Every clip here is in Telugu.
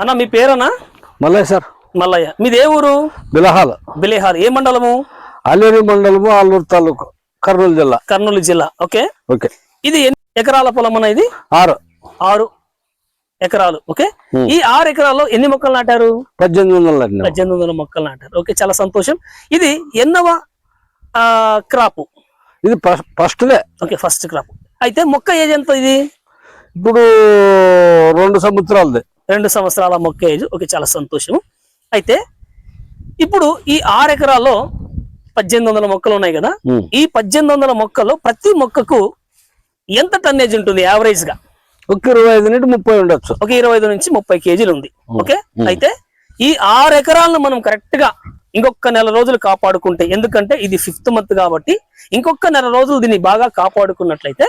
అన్న మీ పేరనా మల్లయ్య సార్. మల్లయ్య. మీది ఏ ఊరు? బిలహాల్. బిలేహార్ ఏ మండలము? అల్లేరు మండలము ఆలూరు తాలూకు కర్నూలు జిల్లా. కర్నూలు జిల్లా. ఓకే. ఓకే. ఇది ఎన్ని ఎకరాల పొలం అన్న ఇది? ఆరు. ఆరు ఎకరాలు. ఓకే. ఈ ఆరు ఎకరాల్లో ఎన్ని మొక్కలు నాటారు? పద్దెనిమిది వందల. పద్దెనిమిది వందల మొక్కలు నాటారు. ఓకే చాలా సంతోషం. ఇది ఎన్నవ క్రాప్? ఇది ఫస్ట్- ఫస్ట్దే. Okay first crop. అయితే మొక్క ఏజ్ ఎంత ఇది? ఇప్పుడు రెండు సంవత్సరాలది. రెండు సంవత్సరాల మొక్క ఏజ్ ఓకే చాలా సంతోషం అయితే ఇప్పుడు ఈ ఆరు ఎకరాల్లో పద్దెనిమిది వందల మొక్కలు ఉన్నాయి కదా. ఈ పద్దెనిమిది వందల మొక్కలు ప్రతి మొక్కకు ఎంత టన్నేజ్ ఉంటుంది యావరేజ్గా? ఒక ఇరవై ఐదు నుండి ముప్పై ఉండొచ్చు. ఒక ఇరవై ఐదు నుంచి ముప్పై కేజీలు ఉంది. ఓకే. అయితే ఈ ఆరు ఎకరాలను మనం కరెక్ట్గా ఇంకొక నెల రోజులు కాపాడుకుంటే ఎందుకంటే ఇది ఫిఫ్త్ మంత్ కాబట్టి ఇంకొక నెల రోజులు దీన్ని బాగా కాపాడుకున్నట్లయితే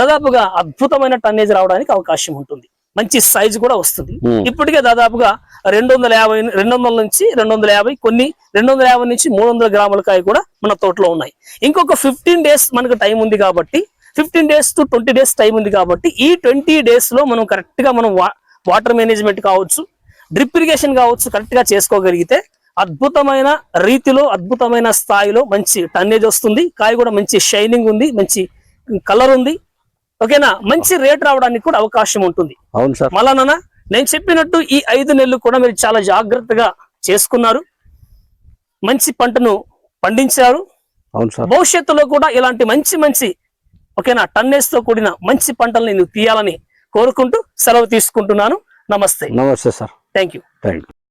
దాదాపుగా అద్భుతమైన టన్నేజ్ రావడానికి అవకాశం ఉంటుంది. మంచి సైజు కూడా వస్తుంది. ఇప్పటికే దాదాపుగా రెండు వందల యాభై రెండు వందల నుంచి రెండు వందల యాభై కొన్ని రెండు వందల యాభై నుంచి మూడు వందల గ్రాముల కాయ కూడా మన తోటలో ఉన్నాయి. ఇంకొక ఫిఫ్టీన్ డేస్ మనకు టైం ఉంది కాబట్టి fifteen days to twenty days time ఉంది కాబట్టి ఈ ట్వంటీ డేస్లో మనం కరెక్ట్గా మనం వాటర్ మేనేజ్మెంట్ కావచ్చు డ్రిప్ ఇరిగేషన్ కావచ్చు కరెక్ట్గా చేసుకోగలిగితే అద్భుతమైన రీతిలో అద్భుతమైన స్థాయిలో మంచి టన్నేజ్ వస్తుంది. కాయ కూడా మంచి షైనింగ్ ఉంది మంచి కలర్ ఉంది. ఓకేనా? మంచి రేట్ రావడానికి కూడా అవకాశం ఉంటుంది. అవును సార్. మళ్ళా నేను చెప్పినట్టు ఈ ఐదు నెలలు కూడా మీరు చాలా జాగ్రత్తగా చేసుకున్నారు. మంచి పంటను పండించారు. అవును సార్. భవిష్యత్తులో కూడా ఇలాంటి మంచి మంచి ఓకేనా టన్నేజ్తో కూడిన మంచి పంటలు నేను తీయాలని కోరుకుంటూ సెలవు తీసుకుంటున్నాను. నమస్తే. నమస్తే sir. Thank you thank you